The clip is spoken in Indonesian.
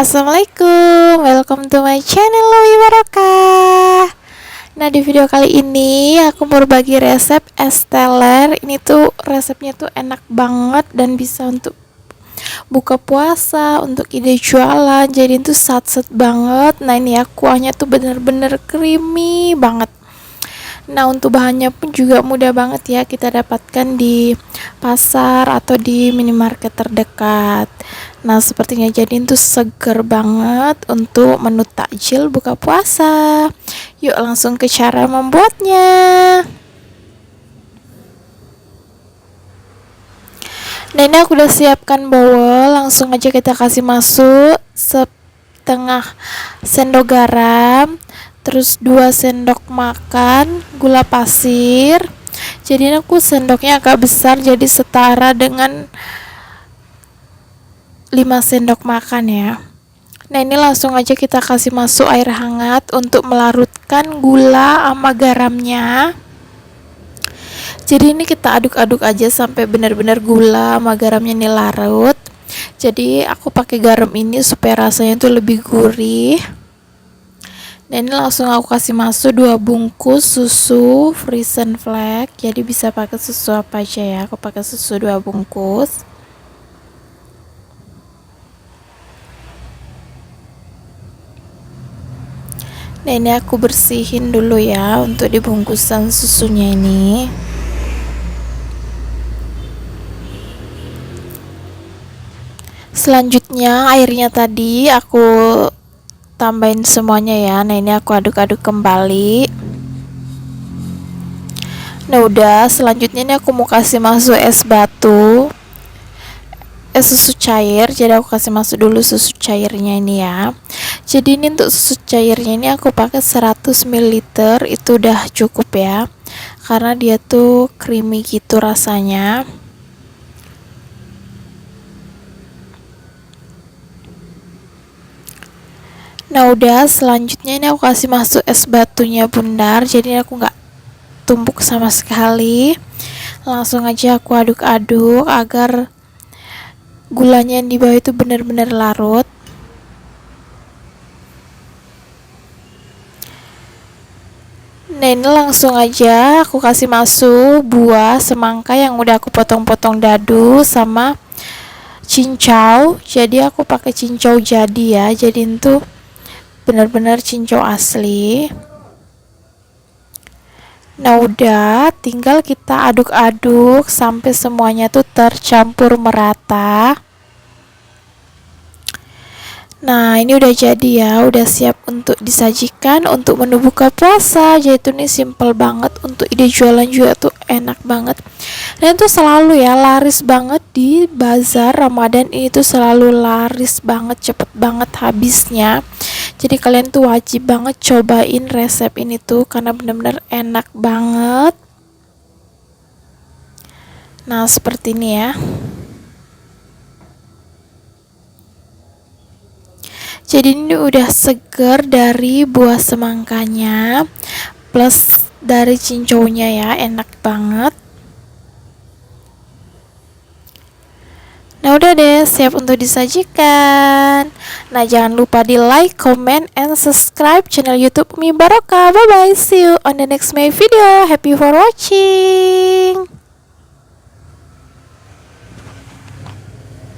Assalamualaikum, welcome to my channel Lowi Barokah. Nah di video kali ini aku mau berbagi resep es teler. Ini tuh resepnya tuh enak banget dan bisa untuk buka puasa Untuk ide jualan, jadi itu sat-sat banget. Nah ini ya kuahnya tuh bener-bener creamy banget Nah untuk bahannya pun juga mudah banget ya kita dapatkan di pasar atau di minimarket terdekat. Nah sepertinya jadi itu seger banget untuk menu takjil buka puasa. Yuk langsung ke cara membuatnya. Nah ini aku udah siapkan bowl, langsung aja kita kasih masuk setengah sendok garam terus 2 sendok makan gula pasir. Jadi aku sendoknya agak besar jadi setara dengan 5 sendok makan ya. Nah ini langsung aja kita kasih masuk air hangat untuk melarutkan gula sama garamnya. Jadi ini kita aduk-aduk aja sampai benar-benar gula sama garamnya ini larut. Jadi aku pakai garam ini supaya rasanya itu lebih gurih dan ini langsung aku kasih masuk dua bungkus susu Frisian Flag. Jadi bisa pakai susu apa aja ya. Aku pakai susu dua bungkus. Nah ini aku bersihin dulu ya untuk di bungkusan susunya ini. Selanjutnya airnya tadi aku tambahin semuanya ya. Nah ini aku aduk-aduk kembali. Nah udah. Selanjutnya ini aku mau kasih masuk es batu. Es susu cair. Jadi aku kasih masuk dulu susu cairnya ini ya. Jadi ini untuk susu cairnya ini aku pakai 100 ml itu udah cukup ya. Karena dia tuh creamy gitu rasanya Nah udah selanjutnya ini aku kasih masuk es batunya bundar. Jadi aku nggak tumpuk sama sekali. Langsung aja aku aduk-aduk agar gulanya yang di bawah itu benar-benar larut. Nah ini langsung aja aku kasih masuk buah semangka yang udah aku potong-potong dadu sama cincau. Jadi aku pakai cincau jadi ya. Jadi itu benar-benar cincau asli. Nah udah tinggal kita aduk-aduk sampai semuanya tuh tercampur merata. Nah ini udah jadi ya Udah siap untuk disajikan Untuk menu buka puasa. Jadi itu nih simple banget Untuk ide jualan juga tuh enak banget. Dan itu selalu ya Laris banget di bazar Ramadan. Ini tuh selalu laris banget Cepet banget habisnya jadi kalian tuh wajib banget cobain resep ini tuh karena bener-bener enak banget. Nah seperti ini ya. Jadi ini udah seger dari buah semangkanya plus dari cincaunya ya enak banget. Nah udah deh siap untuk disajikan Nah jangan lupa di like, comment, and subscribe channel youtube Mi Barokah. Bye bye see you on the next May video. Happy for watching